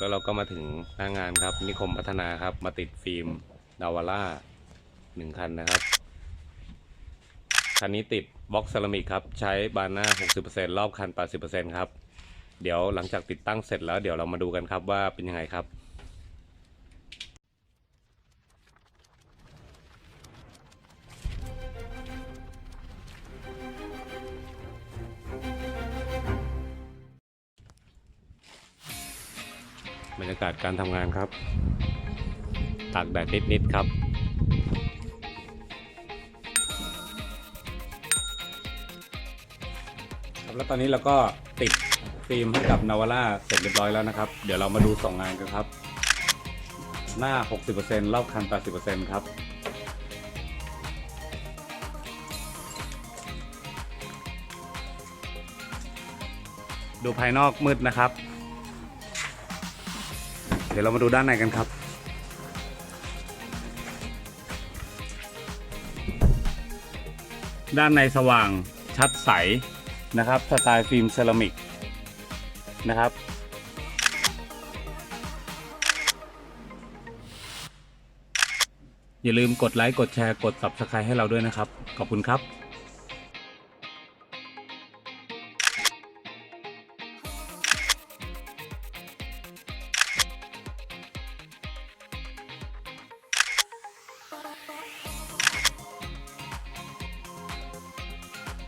แล้วเราก็มาถึงหน้างานครับ นิคมพัฒนาครับ มาติดฟิล์มดาวาร่าหนึ่งคันนะครับ คันนี้ติดบล็อกเซรามิกครับ ใช้บานหน้า 60%รอบคัน 80%ครับ เดี๋ยวหลังจากติดตั้งเสร็จแล้วเดี๋ยวเรามาดูกันครับว่าเป็นยังไงครับ บรรยากาศการทำงานครับ ตากแดดนิด ๆ ครับครับแล้วตอนนี้เราก็ติดฟิล์มให้กับนาวาร่าเสร็จเรียบร้อยแล้วนะครับ เดี๋ยวเรามาดูสองงานกันครับ หน้า 60%รอบคัน 80%ครับดูภายนอกมืดนะครับ เดี๋ยวเรามาดูด้านในกันครับ ด้านในสว่างชัดใสนะครับสไตล์ฟิล์มเซรามิกนะครับ อย่าลืมกดไลค์ กดแชร์ กด Subscribe ให้เราด้วยนะครับ ขอบคุณครับ